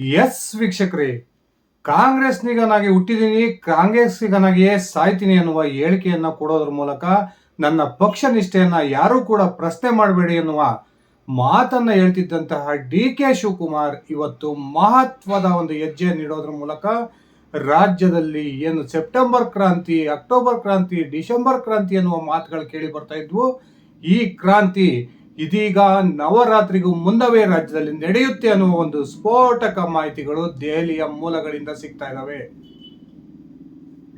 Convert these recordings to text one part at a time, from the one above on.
S ವೀಕ್ಷಕರೇ ಕಾಂಗ್ರೆಸ್ನಿಗನಾಗಿ ಹುಟ್ಟಿದೀನಿ ಕಾಂಗ್ರೆಸ್ಸಿಗನಾಗಿಯೇ ಸಾಯ್ತೀನಿ ಎನ್ನುವ ಹೇಳಿಕೆಯನ್ನ ಕೊಡೋದ್ರ ಮೂಲಕ ನನ್ನ ಪಕ್ಷ ನಿಷ್ಠೆಯನ್ನ ಯಾರೂ ಕೂಡ ಪ್ರಶ್ನೆ ಮಾಡಬೇಡಿ ಎನ್ನುವ ಮಾತನ್ನ ಹೇಳ್ತಿದ್ದಂತಹ ಡಿ ಕೆ ಶಿವಕುಮಾರ್ ಇವತ್ತು ಮಹತ್ವದ ಒಂದು ಹೆಜ್ಜೆ ನೀಡೋದ್ರ ಮೂಲಕ ರಾಜ್ಯದಲ್ಲಿ ಏನು ಸೆಪ್ಟೆಂಬರ್ ಕ್ರಾಂತಿ, ಅಕ್ಟೋಬರ್ ಕ್ರಾಂತಿ, ಡಿಸೆಂಬರ್ ಕ್ರಾಂತಿ ಎನ್ನುವ ಮಾತುಗಳು ಕೇಳಿ ಬರ್ತಾ ಇದ್ವು. ಈ ಕ್ರಾಂತಿ ಇದೀಗ ನವರಾತ್ರಿಗೂ ಮುಂದವೇ ರಾಜ್ಯದಲ್ಲಿ ನಡೆಯುತ್ತೆ ಅನ್ನುವ ಒಂದು ಸ್ಫೋಟಕ ಮಾಹಿತಿಗಳು ದೆಹಲಿಯ ಮೂಲಗಳಿಂದ ಸಿಗ್ತಾ ಇದ್ದಾವೆ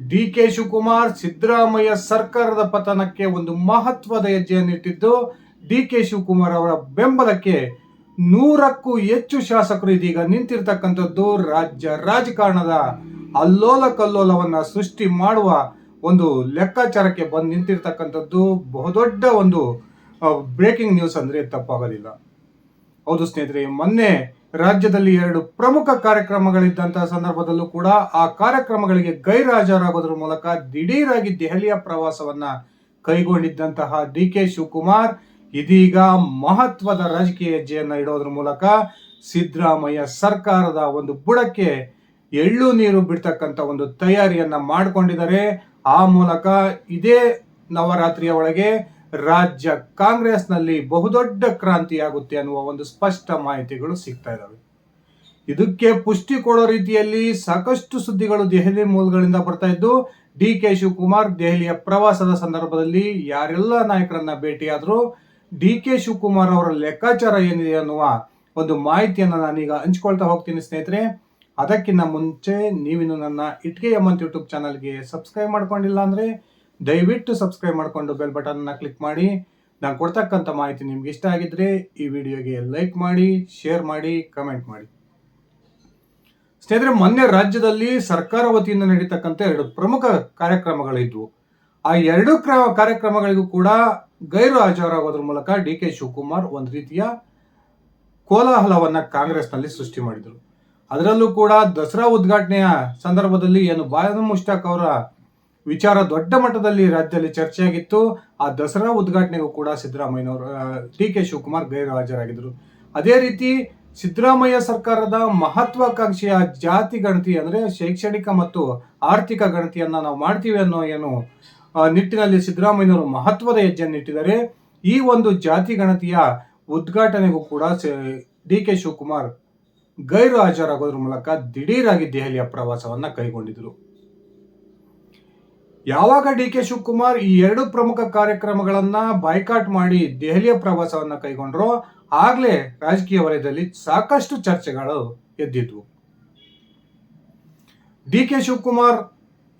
ಡಿ ಕೆ ಶಿವಕುಮಾರ್ ಸಿದ್ದರಾಮಯ್ಯ ಸರ್ಕಾರದ ಪತನಕ್ಕೆ ಒಂದು ಮಹತ್ವದ ಹೆಜ್ಜೆಯನ್ನಿಟ್ಟಿದ್ದು ಡಿ ಕೆ ಶಿವಕುಮಾರ್ ಅವರ ಬೆಂಬಲಕ್ಕೆ ನೂರಕ್ಕೂ ಹೆಚ್ಚು ಶಾಸಕರು ಇದೀಗ ನಿಂತಿರ್ತಕ್ಕಂಥದ್ದು ರಾಜ್ಯ ರಾಜಕಾರಣದ ಅಲ್ಲೋಲ ಕಲ್ಲೋಲವನ್ನು ಸೃಷ್ಟಿ ಮಾಡುವ ಒಂದು ಲೆಕ್ಕಾಚಾರಕ್ಕೆ ಬಂದು ನಿಂತಿರ್ತಕ್ಕಂಥದ್ದು ಬಹುದೊಡ್ಡ ಒಂದು ಬ್ರೇಕಿಂಗ್ ನ್ಯೂಸ್ ಅಂದ್ರೆ ತಪ್ಪಾಗೋದಿಲ್ಲ ಹೌದು ಸ್ನೇಹಿತರೆ, ಮೊನ್ನೆ ರಾಜ್ಯದಲ್ಲಿ ಎರಡು ಪ್ರಮುಖ ಕಾರ್ಯಕ್ರಮಗಳಿದ್ದಂತಹ ಸಂದರ್ಭದಲ್ಲೂ ಕೂಡ ಆ ಕಾರ್ಯಕ್ರಮಗಳಿಗೆ ಗೈರಾಜರಾಗೋದ್ರ ಮೂಲಕ ದಿಢೀರಾಗಿ ದೆಹಲಿಯ ಪ್ರವಾಸವನ್ನ ಕೈಗೊಂಡಿದ್ದಂತಹ ಡಿ ಕೆ ಶಿವಕುಮಾರ್, ಇದೀಗ ಮಹತ್ವದ ರಾಜಕೀಯ ಹೆಜ್ಜೆಯನ್ನ ಇಡೋದ್ರ ಮೂಲಕ ಸಿದ್ದರಾಮಯ್ಯ ಸರ್ಕಾರದ ಒಂದು ಬುಡಕ್ಕೆ ಎಳ್ಳು ನೀರು ಬಿಡ್ತಕ್ಕಂಥ ಒಂದು ತಯಾರಿಯನ್ನ ಮಾಡಿಕೊಂಡಿದ್ದಾರೆ. ಆ ಮೂಲಕ ಇದೇ ನವರಾತ್ರಿಯ ಒಳಗೆ ರಾಜ್ಯ ಕಾಂಗ್ರೆಸ್ನಲ್ಲಿ ಬಹುದೊಡ್ಡ ಕ್ರಾಂತಿಯಾಗುತ್ತೆ ಅನ್ನುವ ಒಂದು ಸ್ಪಷ್ಟ ಮಾಹಿತಿಗಳು ಸಿಗ್ತಾ ಇದಾವೆ. ಇದಕ್ಕೆ ಪುಷ್ಟಿ ಕೊಡೋ ರೀತಿಯಲ್ಲಿ ಸಾಕಷ್ಟು ಸುದ್ದಿಗಳು ದೆಹಲಿ ಮೂಲಗಳಿಂದ ಬರ್ತಾ ಇದ್ದು, ಡಿ ಕೆ ಶಿವಕುಮಾರ್ ದೆಹಲಿಯ ಪ್ರವಾಸದ ಸಂದರ್ಭದಲ್ಲಿ ಯಾರೆಲ್ಲ ನಾಯಕರನ್ನ ಭೇಟಿಯಾದ್ರು ಡಿ ಕೆ ಶಿವಕುಮಾರ್ ಅವರ ಲೆಕ್ಕಾಚಾರ ಏನಿದೆ ಅನ್ನುವ ಒಂದು ಮಾಹಿತಿಯನ್ನು ನಾನೀಗ ಹಂಚ್ಕೊಳ್ತಾ ಹೋಗ್ತೀನಿ ಸ್ನೇಹಿತರೆ. ಅದಕ್ಕಿಂತ ಮುಂಚೆ ನೀವಿನ್ನು ನನ್ನ ಇಟ್ಕೆ ಎಮ್ಮಂತ್ ಯೂಟ್ಯೂಬ್ ಚಾನಲ್ಗೆ ಸಬ್ಸ್ಕ್ರೈಬ್ ಮಾಡ್ಕೊಂಡಿಲ್ಲ ಅಂದರೆ ದಯವಿಟ್ಟು ಸಬ್ಸ್ಕ್ರೈಬ್ ಮಾಡಿಕೊಂಡು ಬೆಲ್ ಬಟನ್ನ ಕ್ಲಿಕ್ ಮಾಡಿ. ನಾನು ಕೊಡ್ತಕ್ಕಂಥ ಮಾಹಿತಿ ನಿಮ್ಗೆ ಇಷ್ಟ ಆಗಿದ್ರೆ ಈ ವಿಡಿಯೋಗೆ ಲೈಕ್ ಮಾಡಿ ಶೇರ್ ಮಾಡಿ ಕಮೆಂಟ್ ಮಾಡಿ. ಸ್ನೇಹಿತರೆ, ಮೊನ್ನೆ ರಾಜ್ಯದಲ್ಲಿ ಸರ್ಕಾರ ವತಿಯಿಂದ ನಡೀತಕ್ಕಂಥ ಎರಡು ಪ್ರಮುಖ ಕಾರ್ಯಕ್ರಮಗಳಿದ್ವು. ಆ ಎರಡು ಕ್ರ, ಕಾರ್ಯಕ್ರಮಗಳಿಗೂ ಕೂಡ ಗೈರು ಹಾಜರಾಗೋದ್ರ ಮೂಲಕ ಡಿ ಕೆ ಶಿವಕುಮಾರ್ ಒಂದು ರೀತಿಯ ಕೋಲಾಹಲವನ್ನ ಕಾಂಗ್ರೆಸ್ನಲ್ಲಿ ಸೃಷ್ಟಿ ಮಾಡಿದರು. ಅದರಲ್ಲೂ ಕೂಡ ದಸರಾ ಉದ್ಘಾಟನೆಯ ಸಂದರ್ಭದಲ್ಲಿ ಏನು ಬಾಯದ ಮುಷ್ಟಾಕ್ ಅವರ ವಿಚಾರ ದೊಡ್ಡ ಮಟ್ಟದಲ್ಲಿ ರಾಜ್ಯದಲ್ಲಿ ಚರ್ಚೆಯಾಗಿತ್ತು. ಆ ದಸರಾ ಉದ್ಘಾಟನೆಗೂ ಕೂಡ ಸಿದ್ದರಾಮಯ್ಯನವರು ಡಿ ಕೆ ಶಿವಕುಮಾರ್ ಗೈರು ಹಾಜರಾಗಿದ್ದರು ಅದೇ ರೀತಿ ಸಿದ್ದರಾಮಯ್ಯ ಸರ್ಕಾರದ ಮಹತ್ವಾಕಾಂಕ್ಷೆಯ ಜಾತಿ ಗಣತಿ ಅಂದ್ರೆ ಶೈಕ್ಷಣಿಕ ಮತ್ತು ಆರ್ಥಿಕ ಗಣತಿಯನ್ನ ನಾವು ಮಾಡ್ತೀವಿ ಅನ್ನೋ ಏನು ನಿಟ್ಟಿನಲ್ಲಿ ಸಿದ್ದರಾಮಯ್ಯನವರು ಮಹತ್ವದ ಹೆಜ್ಜೆಯನ್ನು ಇಟ್ಟಿದ್ದಾರೆ. ಈ ಒಂದು ಜಾತಿ ಗಣತಿಯ ಉದ್ಘಾಟನೆಗೂ ಕೂಡ ಡಿ ಕೆ ಶಿವಕುಮಾರ್ ಗೈರು ಹಾಜರಾಗೋದ್ರ ಮೂಲಕ ದಿಢೀರಾಗಿ ದೆಹಲಿಯ ಪ್ರವಾಸವನ್ನ ಕೈಗೊಂಡಿದ್ರು ಯಾವಾಗ ಡಿ ಕೆ ಶಿವಕುಮಾರ್ ಈ ಎರಡು ಪ್ರಮುಖ ಕಾರ್ಯಕ್ರಮಗಳನ್ನ ಬಾಯ್ಕಾಟ್ ಮಾಡಿ ದೆಹಲಿಯ ಪ್ರವಾಸವನ್ನ ಕೈಗೊಂಡ್ರು ಆಗ್ಲೇ ರಾಜಕೀಯ ವಲಯದಲ್ಲಿ ಸಾಕಷ್ಟು ಚರ್ಚೆಗಳು ಎದ್ದಿದ್ವು. ಡಿ ಕೆ ಶಿವಕುಮಾರ್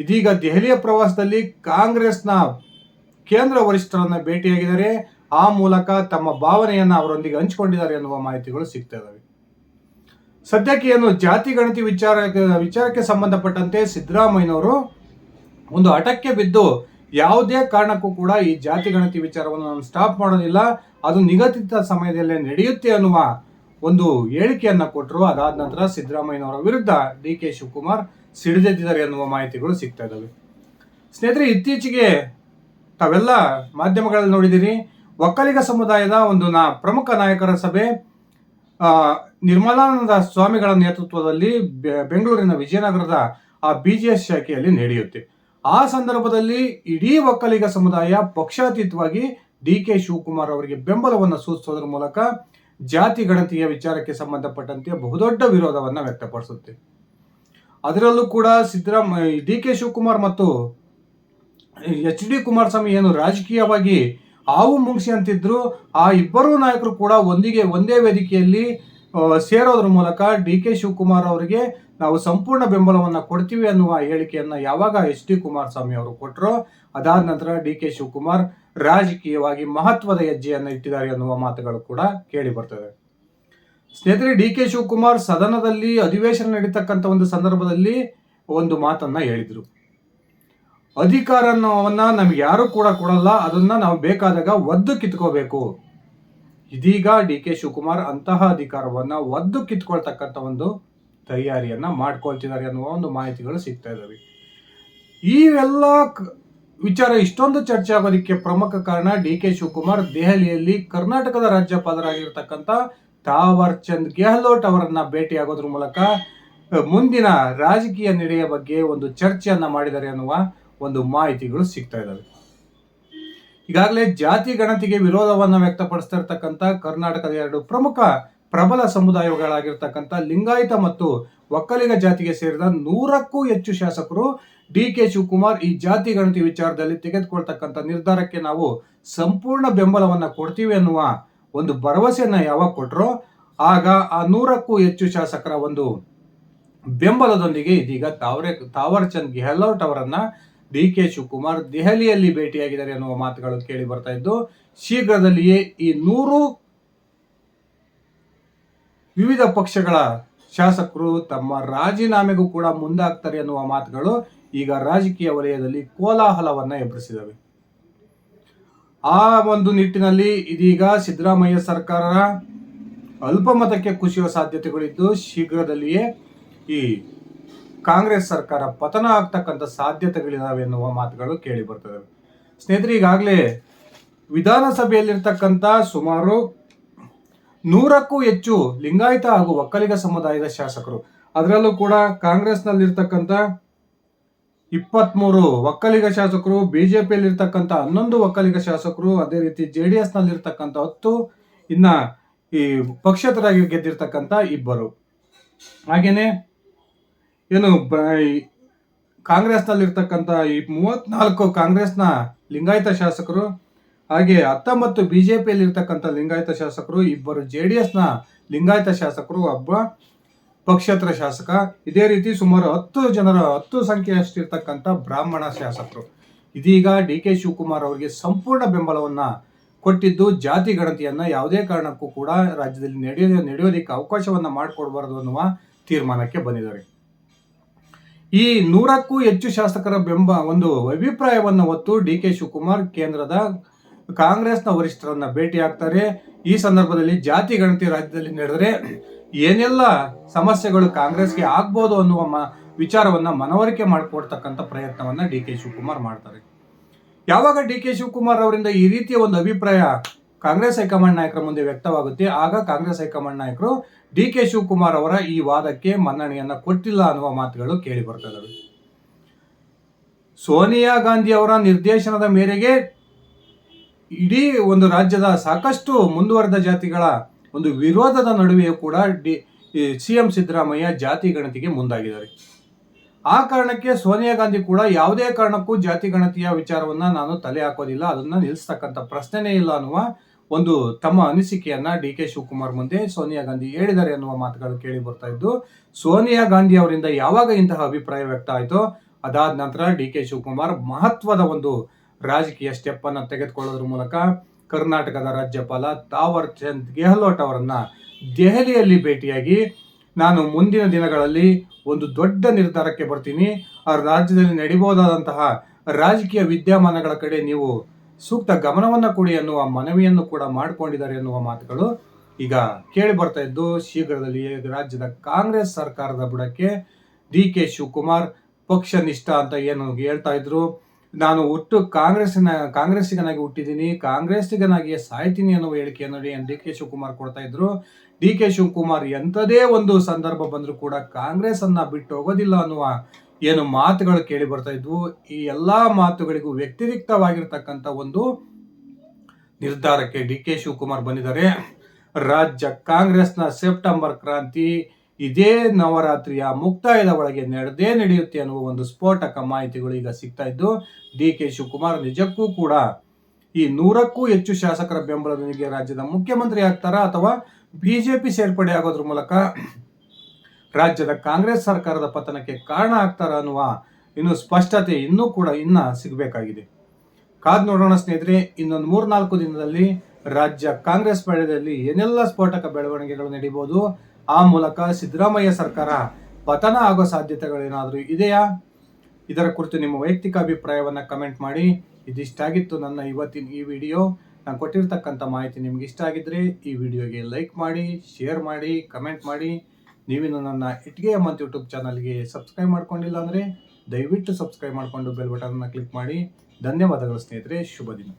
ಇದೀಗ ದೆಹಲಿಯ ಪ್ರವಾಸದಲ್ಲಿ ಕಾಂಗ್ರೆಸ್ನ ಕೇಂದ್ರ ವರಿಷ್ಠರನ್ನ ಭೇಟಿಯಾಗಿದ್ದಾರೆ. ಆ ಮೂಲಕ ತಮ್ಮ ಭಾವನೆಯನ್ನ ಅವರೊಂದಿಗೆ ಹಂಚಿಕೊಂಡಿದ್ದಾರೆ ಎನ್ನುವ ಮಾಹಿತಿಗಳು ಸಿಗ್ತಾ ಇದಾವೆ. ಸದ್ಯಕ್ಕೆ ಏನು ಜಾತಿ ಗಣತಿ ವಿಚಾರ ವಿಚಾರಕ್ಕೆ ಸಂಬಂಧಪಟ್ಟಂತೆ ಸಿದ್ದರಾಮಯ್ಯನವರು ಒಂದು ಹಠಕ್ಕೆ ಬಿದ್ದು ಯಾವುದೇ ಕಾರಣಕ್ಕೂ ಕೂಡ ಈ ಜಾತಿ ಗಣತಿ ವಿಚಾರವನ್ನು ನಾನು ಸ್ಟಾಪ್ ಮಾಡೋದಿಲ್ಲ. ಅದು ನಿಗದಿತ ಸಮಯದಲ್ಲೇ ನಡೆಯುತ್ತೆ ಅನ್ನುವ ಒಂದು ಹೇಳಿಕೆಯನ್ನು ಕೊಟ್ಟರು ಅದಾದ ನಂತರ ಸಿದ್ದರಾಮಯ್ಯನವರ ವಿರುದ್ಧ ಡಿ ಕೆ ಶಿವಕುಮಾರ್ ಸಿಡಿದೆದ್ದಿದ್ದಾರೆ ಎನ್ನುವ ಮಾಹಿತಿಗಳು ಸಿಗ್ತಾ ಇದ್ದಾವೆ. ಸ್ನೇಹಿತರೆ, ಇತ್ತೀಚೆಗೆ ತಾವೆಲ್ಲ ಮಾಧ್ಯಮಗಳಲ್ಲಿ ನೋಡಿದಿರಿ ಒಕ್ಕಲಿಗ ಸಮುದಾಯದ ಒಂದು ನಾ ಪ್ರಮುಖ ನಾಯಕರ ಸಭೆ ನಿರ್ಮಲಾನಂದ ಸ್ವಾಮಿಗಳ ನೇತೃತ್ವದಲ್ಲಿ ಬೆ- ಬೆಂಗಳೂರಿನ ವಿಜಯನಗರದ ಆ ಬಿಜಿಎಸ್ ಶಾಖೆಯಲ್ಲಿ ನಡೆಯುತ್ತೆ. ಆ ಸಂದರ್ಭದಲ್ಲಿ ಇಡೀ ಒಕ್ಕಲಿಗ ಸಮುದಾಯ ಪಕ್ಷಾತೀತವಾಗಿ ಡಿ ಕೆ ಶಿವಕುಮಾರ್ ಅವರಿಗೆ ಬೆಂಬಲವನ್ನು ಸೂಚಿಸೋದ್ರ ಮೂಲಕ ಜಾತಿ ಗಣತಿಯ ವಿಚಾರಕ್ಕೆ ಸಂಬಂಧಪಟ್ಟಂತೆ ಬಹುದೊಡ್ಡ ವಿರೋಧವನ್ನ ವ್ಯಕ್ತಪಡಿಸುತ್ತೆ. ಅದರಲ್ಲೂ ಕೂಡ ಸಿದ್ದರಾಮ, ಡಿ ಕೆ ಶಿವಕುಮಾರ್ ಮತ್ತು ಎಚ್ ಡಿ ಕುಮಾರಸ್ವಾಮಿ ಏನು ರಾಜಕೀಯವಾಗಿ ಹಾವು ಮುಂಗ್ಸಿ ಅಂತಿದ್ರು, ಆ ಇಬ್ಬರೂ ನಾಯಕರು ಕೂಡ ಒಂದಿಗೆ, ಒಂದೇ ವೇದಿಕೆಯಲ್ಲಿ ಸೇರೋದ್ರ ಮೂಲಕ ಡಿ ಕೆ ಶಿವಕುಮಾರ್ ಅವರಿಗೆ ನಾವು ಸಂಪೂರ್ಣ ಬೆಂಬಲವನ್ನು ಕೊಡ್ತೀವಿ ಅನ್ನುವ ಹೇಳಿಕೆಯನ್ನು ಯಾವಾಗ ಎಚ್ ಡಿ ಕುಮಾರಸ್ವಾಮಿ ಅವರು ಕೊಟ್ಟರು ಅದಾದ ನಂತರ ಡಿ ಕೆ ಶಿವಕುಮಾರ್ ರಾಜಕೀಯವಾಗಿ ಮಹತ್ವದ ಹೆಜ್ಜೆಯನ್ನು ಇಟ್ಟಿದ್ದಾರೆ ಅನ್ನುವ ಮಾತುಗಳು ಕೂಡ ಕೇಳಿ ಬರ್ತದೆ. ಸ್ನೇಹಿತರೆ, ಡಿ ಕೆ ಶಿವಕುಮಾರ್ ಸದನದಲ್ಲಿ ಅಧಿವೇಶನ ನಡೀತಕ್ಕಂಥ ಒಂದು ಸಂದರ್ಭದಲ್ಲಿ ಒಂದು ಮಾತನ್ನ ಹೇಳಿದರು. ಅಧಿಕಾರವನ್ನ ನಮ್ಗೆ ಯಾರು ಕೂಡ ಕೊಡಲ್ಲ, ಅದನ್ನ ನಾವು ಬೇಕಾದಾಗ ಒದ್ದು ಕಿತ್ಕೋಬೇಕು. ಇದೀಗ ಡಿ ಕೆ ಶಿವಕುಮಾರ್ ಅಂತಹ ಅಧಿಕಾರವನ್ನ ಒದ್ದು ಕಿತ್ಕೊಳ್ತಕ್ಕಂಥ ಒಂದು ತಯಾರಿಯನ್ನ ಮಾಡ್ಕೊಳ್ತಿದ್ದಾರೆ ಅನ್ನುವ ಒಂದು ಮಾಹಿತಿಗಳು ಸಿಗ್ತಾ ಇದಾವೆ. ಈ ಎಲ್ಲ ವಿಚಾರ ಇಷ್ಟೊಂದು ಚರ್ಚೆ ಆಗೋದಕ್ಕೆ ಪ್ರಮುಖ ಕಾರಣ ಡಿ ಕೆ ಶಿವಕುಮಾರ್ ದೆಹಲಿಯಲ್ಲಿ ಕರ್ನಾಟಕದ ರಾಜ್ಯಪಾಲರಾಗಿರ್ತಕ್ಕಂಥ ತಾವರ್ ಚಂದ್ ಗೆಹ್ಲೋಟ್ ಅವರನ್ನ ಭೇಟಿಯಾಗೋದ್ರ ಮೂಲಕ ಮುಂದಿನ ರಾಜಕೀಯ ನಡೆಯ ಬಗ್ಗೆ ಒಂದು ಚರ್ಚೆಯನ್ನ ಮಾಡಿದ್ದಾರೆ ಅನ್ನುವ ಒಂದು ಮಾಹಿತಿಗಳು ಸಿಗ್ತಾ ಇದ್ದಾವೆ ಈಗಾಗಲೇ ಜಾತಿ ಗಣತಿಗೆ ವಿರೋಧವನ್ನು ವ್ಯಕ್ತಪಡಿಸ್ತಾ ಇರ್ತಕ್ಕಂಥ ಕರ್ನಾಟಕದ ಎರಡು ಪ್ರಮುಖ ಪ್ರಬಲ ಸಮುದಾಯಗಳಾಗಿರ್ತಕ್ಕಂಥ ಲಿಂಗಾಯತ ಮತ್ತು ಒಕ್ಕಲಿಗ ಜಾತಿಗೆ ಸೇರಿದ ನೂರಕ್ಕೂ ಹೆಚ್ಚು ಶಾಸಕರು ಡಿ ಕೆ ಶಿವಕುಮಾರ್ ಈ ಜಾತಿ ಗಣತಿ ವಿಚಾರದಲ್ಲಿ ತೆಗೆದುಕೊಳ್ತಕ್ಕಂಥ ನಿರ್ಧಾರಕ್ಕೆ ನಾವು ಸಂಪೂರ್ಣ ಬೆಂಬಲವನ್ನು ಕೊಡ್ತೀವಿ ಅನ್ನುವ ಒಂದು ಭರವಸೆಯನ್ನು ಯಾವಾಗ ಕೊಟ್ರೋ ಆಗ ಆ ನೂರಕ್ಕೂ ಹೆಚ್ಚು ಶಾಸಕರ ಒಂದು ಬೆಂಬಲದೊಂದಿಗೆ ಇದೀಗ ತಾವರೆ ತಾವರ್ ಚಂದ್ ಗೆಹ್ಲೋಟ್ ಅವರನ್ನ ಡಿ ಕೆ ಶಿವಕುಮಾರ್ ದೆಹಲಿಯಲ್ಲಿ ಭೇಟಿಯಾಗಿದ್ದಾರೆ ಅನ್ನುವ ಮಾತುಗಳು ಕೇಳಿ ಬರ್ತಾ ಇದ್ದು, ಶೀಘ್ರದಲ್ಲಿಯೇ ಈ ನೂರು ವಿವಿಧ ಪಕ್ಷಗಳ ಶಾಸಕರು ತಮ್ಮ ರಾಜೀನಾಮೆಗೂ ಕೂಡ ಮುಂದಾಗ್ತಾರೆ ಅನ್ನುವ ಮಾತುಗಳು ಈಗ ರಾಜಕೀಯ ವಲಯದಲ್ಲಿ ಕೋಲಾಹಲವನ್ನ ಎಬ್ಬರಿಸಿದವೆ ಆ ಒಂದು ನಿಟ್ಟಿನಲ್ಲಿ ಇದೀಗ ಸಿದ್ದರಾಮಯ್ಯ ಸರ್ಕಾರ ಅಲ್ಪಮತಕ್ಕೆ ಕುಸಿಯುವ ಸಾಧ್ಯತೆಗಳಿದ್ದು, ಶೀಘ್ರದಲ್ಲಿಯೇ ಈ ಕಾಂಗ್ರೆಸ್ ಸರ್ಕಾರ ಪತನ ಆಗ್ತಕ್ಕಂಥ ಸಾಧ್ಯತೆಗಳಿದಾವೆ ಎನ್ನುವ ಮಾತುಗಳು ಕೇಳಿ ಬರ್ತದೆ. ಸ್ನೇಹಿತರೆ, ಈಗಾಗಲೇ ವಿಧಾನಸಭೆಯಲ್ಲಿರ್ತಕ್ಕಂಥ ಸುಮಾರು ನೂರಕ್ಕೂ ಹೆಚ್ಚು ಲಿಂಗಾಯತ ಹಾಗೂ ಒಕ್ಕಲಿಗ ಸಮುದಾಯದ ಶಾಸಕರು, ಅದರಲ್ಲೂ ಕೂಡ ಕಾಂಗ್ರೆಸ್ನಲ್ಲಿರ್ತಕ್ಕಂಥ ಇಪ್ಪತ್ಮೂರು ಒಕ್ಕಲಿಗ ಶಾಸಕರು, ಬಿಜೆಪಿಯಲ್ಲಿರ್ತಕ್ಕಂಥ ಹನ್ನೊಂದು ಒಕ್ಕಲಿಗ ಶಾಸಕರು, ಅದೇ ರೀತಿ ಜೆ ಡಿ ಎಸ್ನಲ್ಲಿರ್ತಕ್ಕಂಥ ಹತ್ತು, ಇನ್ನ ಈ ಪಕ್ಷೇತರಾಗಿ ಗೆದ್ದಿರ್ತಕ್ಕಂಥ ಇಬ್ಬರು. ಹಾಗೇನೆ ಏನು ಬ- ಕಾಂಗ್ರೆಸ್ನಲ್ಲಿರ್ತಕ್ಕಂಥ ಈ ಮೂವತ್ನಾಲ್ಕು ಕಾಂಗ್ರೆಸ್ನ ಲಿಂಗಾಯತ ಶಾಸಕರು, ಹಾಗೆ ಹತ್ತೊಂಬತ್ತು ಬಿಜೆಪಿಯಲ್ಲಿ ಇರ್ತಕ್ಕಂಥ ಲಿಂಗಾಯತ ಶಾಸಕರು, ಇಬ್ಬರು ಜೆ ಡಿ ಎಸ್ನ ಲಿಂಗಾಯತ ಶಾಸಕರು, ಒಬ್ಬ ಪಕ್ಷೇತರ ಶಾಸಕ, ಇದೇ ರೀತಿ ಸುಮಾರು ಹತ್ತು ಜನರ ಹತ್ತು ಸಂಖ್ಯೆಯಷ್ಟಿರ್ತಕ್ಕಂಥ ಬ್ರಾಹ್ಮಣ ಶಾಸಕರು. ಇದೀಗ ಡಿ ಕೆ ಶಿವಕುಮಾರ್ ಅವರಿಗೆ ಸಂಪೂರ್ಣ ಬೆಂಬಲವನ್ನ ಕೊಟ್ಟಿದ್ದು ಜಾತಿ ಗಣತಿಯನ್ನ ಯಾವುದೇ ಕಾರಣಕ್ಕೂ ಕೂಡ ರಾಜ್ಯದಲ್ಲಿ ನಡೆಯೋ ನಡೆಯೋದಕ್ಕೆ ಅವಕಾಶವನ್ನ ಮಾಡಿಕೊಡ್ಬಾರ್ದು ಅನ್ನುವ ತೀರ್ಮಾನಕ್ಕೆ ಬಂದಿದ್ದಾರೆ. ಈ ನೂರಕ್ಕೂ ಹೆಚ್ಚು ಶಾಸಕರ ಬೆಂಬ ಒಂದು ಅಭಿಪ್ರಾಯವನ್ನು ಹೊತ್ತು ಡಿ ಕೆ ಶಿವಕುಮಾರ್ ಕೇಂದ್ರದ ಕಾಂಗ್ರೆಸ್ನ ವರಿಷ್ಠರನ್ನ ಭೇಟಿ ಆಗ್ತಾರೆ ಈ ಸಂದರ್ಭದಲ್ಲಿ ಜಾತಿ ಗಣತಿ ರಾಜ್ಯದಲ್ಲಿ ನಡೆದರೆ ಏನೆಲ್ಲ ಸಮಸ್ಯೆಗಳು ಕಾಂಗ್ರೆಸ್ಗೆ ಆಗ್ಬೋದು ಅನ್ನುವ ಮ ವಿಚಾರವನ್ನ ಮನವರಿಕೆ ಮಾಡಿಕೊಡ್ತಕ್ಕಂಥ ಪ್ರಯತ್ನವನ್ನ ಡಿ ಕೆ ಶಿವಕುಮಾರ್ ಮಾಡ್ತಾರೆ. ಯಾವಾಗ ಡಿ ಕೆ ಶಿವಕುಮಾರ್ ಅವರಿಂದ ಈ ರೀತಿಯ ಒಂದು ಅಭಿಪ್ರಾಯ ಕಾಂಗ್ರೆಸ್ ಹೈಕಮಾಂಡ್ ನಾಯಕರ ಮುಂದೆ ವ್ಯಕ್ತವಾಗುತ್ತೆ. ಆಗ ಕಾಂಗ್ರೆಸ್ ಹೈಕಮಾಂಡ್ ನಾಯಕರು ಡಿ ಕೆ ಶಿವಕುಮಾರ್ ಅವರ ಈ ವಾದಕ್ಕೆ ಮನ್ನಣೆಯನ್ನ ಕೊಟ್ಟಿಲ್ಲ ಅನ್ನುವ ಮಾತುಗಳು ಕೇಳಿ ಬರ್ತಾ ಸೋನಿಯಾ ಗಾಂಧಿ ಅವರ ನಿರ್ದೇಶನದ ಮೇರೆಗೆ ಇಡೀ ಒಂದು ರಾಜ್ಯದ ಸಾಕಷ್ಟು ಮುಂದುವರೆದ ಜಾತಿಗಳ ಒಂದು ವಿರೋಧದ ನಡುವೆಯೂ ಕೂಡ ಡಿ ಸಿ ಎಂ ಸಿದ್ದರಾಮಯ್ಯ ಜಾತಿ ಗಣತಿಗೆ ಮುಂದಾಗಿದ್ದಾರೆ. ಆ ಕಾರಣಕ್ಕೆ ಸೋನಿಯಾ ಗಾಂಧಿ ಕೂಡ ಯಾವುದೇ ಕಾರಣಕ್ಕೂ ಜಾತಿ ಗಣತಿಯ ವಿಚಾರವನ್ನ ನಾನು ತಲೆ ಹಾಕೋದಿಲ್ಲ. ಅದನ್ನ ನಿಲ್ಲಿಸ್ತಕ್ಕಂಥ ಪ್ರಶ್ನೆನೇ ಇಲ್ಲ ಅನ್ನುವ ಒಂದು ತಮ್ಮ ಅನಿಸಿಕೆಯನ್ನ ಡಿ ಕೆ ಶಿವಕುಮಾರ್ ಮುಂದೆ ಸೋನಿಯಾ ಗಾಂಧಿ ಹೇಳಿದ್ದಾರೆ ಎನ್ನುವ ಮಾತುಗಳು ಕೇಳಿ ಬರ್ತಾ ಇದ್ದು, ಸೋನಿಯಾ ಗಾಂಧಿ ಅವರಿಂದ ಯಾವಾಗ ಇಂತಹ ಅಭಿಪ್ರಾಯ ವ್ಯಕ್ತ ಆಯಿತೋ, ಅದಾದ ನಂತರ ಡಿ ಕೆ ಶಿವಕುಮಾರ್ ಮಹತ್ವದ ಒಂದು ರಾಜಕೀಯ ಸ್ಟೆಪ್ ಅನ್ನು ತೆಗೆದುಕೊಳ್ಳೋದ್ರ ಮೂಲಕ ಕರ್ನಾಟಕದ ರಾಜ್ಯಪಾಲ ತಾವರ್ ಚಂದ್ ಗೆಹ್ಲೋಟ್ ಅವರನ್ನ ದೆಹಲಿಯಲ್ಲಿ ಭೇಟಿಯಾಗಿ, ನಾನು ಮುಂದಿನ ದಿನಗಳಲ್ಲಿ ಒಂದು ದೊಡ್ಡ ನಿರ್ಧಾರಕ್ಕೆ ಬರ್ತೀನಿ. ಆ ರಾಜ್ಯದಲ್ಲಿ ನಡಿಬಹುದಾದಂತಹ ರಾಜಕೀಯ ವಿದ್ಯಮಾನಗಳ ಕಡೆ ನೀವು ಸೂಕ್ತ ಗಮನವನ್ನು ಕೊಡಿ ಎನ್ನುವ ಮನವಿಯನ್ನು ಕೂಡ ಮಾಡಿಕೊಂಡಿದ್ದಾರೆ ಎನ್ನುವ ಮಾತುಗಳು ಈಗ ಕೇಳಿ ಬರ್ತಾ ಇದ್ದು ಶೀಘ್ರದಲ್ಲಿಯೇ ರಾಜ್ಯದ ಕಾಂಗ್ರೆಸ್ ಸರ್ಕಾರದ ಬುಡಕ್ಕೆ ಡಿ ಕೆ ಶಿವಕುಮಾರ್ ಪಕ್ಷ ನಿಷ್ಠ ಅಂತ ಏನು ಹೇಳ್ತಾ ಇದ್ರು. ನಾನು ಹುಟ್ಟು ಕಾಂಗ್ರೆಸ್ಸಿನ ಕಾಂಗ್ರೆಸ್ಸಿಗನಾಗಿ ಹುಟ್ಟಿದ್ದೀನಿ, ಕಾಂಗ್ರೆಸ್ಸಿಗನಾಗಿಯೇ ಸಾಯ್ತೀನಿ ಅನ್ನುವ ಹೇಳಿಕೆಯನ್ನು ಡಿ ಕೆ ಶಿವಕುಮಾರ್ ಕೊಡ್ತಾ ಇದ್ರು. ಡಿ ಕೆ ಶಿವಕುಮಾರ್ ಎಂಥದೇ ಒಂದು ಸಂದರ್ಭ ಬಂದರೂ ಕೂಡ ಕಾಂಗ್ರೆಸ್ ಅನ್ನ ಬಿಟ್ಟು ಹೋಗೋದಿಲ್ಲ ಅನ್ನುವ ಏನು ಮಾತುಗಳು ಕೇಳಿ ಬರ್ತಾ ಇದ್ವು. ಈ ಎಲ್ಲಾ ಮಾತುಗಳಿಗೂ ವ್ಯತಿರಿಕ್ತವಾಗಿರ್ತಕ್ಕಂಥ ಒಂದು ನಿರ್ಧಾರಕ್ಕೆ ಡಿ ಕೆ ಶಿವಕುಮಾರ್ ಬಂದಿದ್ದಾರೆ. ರಾಜ್ಯ ಕಾಂಗ್ರೆಸ್ನ ಸೆಪ್ಟೆಂಬರ್ ಕ್ರಾಂತಿ ಇದೇ ನವರಾತ್ರಿಯ ಮುಕ್ತಾಯದ ಒಳಗೆ ನಡೆದೇ ನಡೆಯುತ್ತೆ ಅನ್ನುವ ಒಂದು ಸ್ಫೋಟಕ ಮಾಹಿತಿಗಳು ಈಗ ಸಿಗ್ತಾ ಇದ್ದು, ಡಿ ಕೆ ಶಿವಕುಮಾರ್ ನಿಜಕ್ಕೂ ಕೂಡ ಈ ನೂರಕ್ಕೂ ಹೆಚ್ಚು ಶಾಸಕರ ಬೆಂಬಲದೊಂದಿಗೆ ರಾಜ್ಯದ ಮುಖ್ಯಮಂತ್ರಿ ಆಗ್ತಾರಾ ಅಥವಾ ಬಿಜೆಪಿ ಸೇರ್ಪಡೆ ಆಗೋದ್ರ ಮೂಲಕ ರಾಜ್ಯದ ಕಾಂಗ್ರೆಸ್ ಸರ್ಕಾರದ ಪತನಕ್ಕೆ ಕಾರಣ ಆಗ್ತಾರ ಅನ್ನುವ ಇನ್ನು ಸ್ಪಷ್ಟತೆ ಇನ್ನೂ ಕೂಡ ಇನ್ನ ಸಿಗಬೇಕಾಗಿದೆ. ಕಾದ್ ನೋಡೋಣ ಸ್ನೇಹಿತರೆ, ಇನ್ನೊಂದು ಮೂರ್ನಾಲ್ಕು ದಿನದಲ್ಲಿ ರಾಜ್ಯ ಕಾಂಗ್ರೆಸ್ ಪಡೆಯದಲ್ಲಿ ಏನೆಲ್ಲ ಸ್ಫೋಟಕ ಬೆಳವಣಿಗೆಗಳು ನಡೀಬಹುದು ಆ ಮೂಲಕ ಸಿದ್ದರಾಮಯ್ಯ ಸರ್ಕಾರ ಪತನ ಆಗೋ ಸಾಧ್ಯತೆಗಳೇನಾದರೂ ಇದೆಯಾ? ಇದರ ಕುರಿತು ನಿಮ್ಮ ವೈಯಕ್ತಿಕ ಅಭಿಪ್ರಾಯವನ್ನ ಕಮೆಂಟ್ ಮಾಡಿ. ಇದಿಷ್ಟಾಗಿತ್ತು ನನ್ನ ಇವತ್ತಿನ ಈ ವಿಡಿಯೋ. ನಾನು ಕೊಟ್ಟಿರ್ತಕ್ಕಂಥ ಮಾಹಿತಿ ನಿಮ್ಗೆ ಇಷ್ಟ ಆಗಿದ್ರೆ ಈ ವಿಡಿಯೋಗೆ ಲೈಕ್ ಮಾಡಿ, ಶೇರ್ ಮಾಡಿ, ಕಮೆಂಟ್ ಮಾಡಿ. ನೀವಿನ್ನು ನನ್ನ ಇಟ್ಗೆ ಅಮ್ಮಂತ ಯೂಟ್ಯೂಬ್ ಚಾನಲ್ಗೆ ಸಬ್ಸ್ಕ್ರೈಬ್ ಮಾಡ್ಕೊಂಡಿಲ್ಲ ಅಂದರೆ ದಯವಿಟ್ಟು ಸಬ್ಸ್ಕ್ರೈಬ್ ಮಾಡಿಕೊಂಡು ಬೆಲ್ ಬಟನ್ನ ಕ್ಲಿಕ್ ಮಾಡಿ. ಧನ್ಯವಾದಗಳು ಸ್ನೇಹಿತರೆ, ಶುಭ ದಿನ.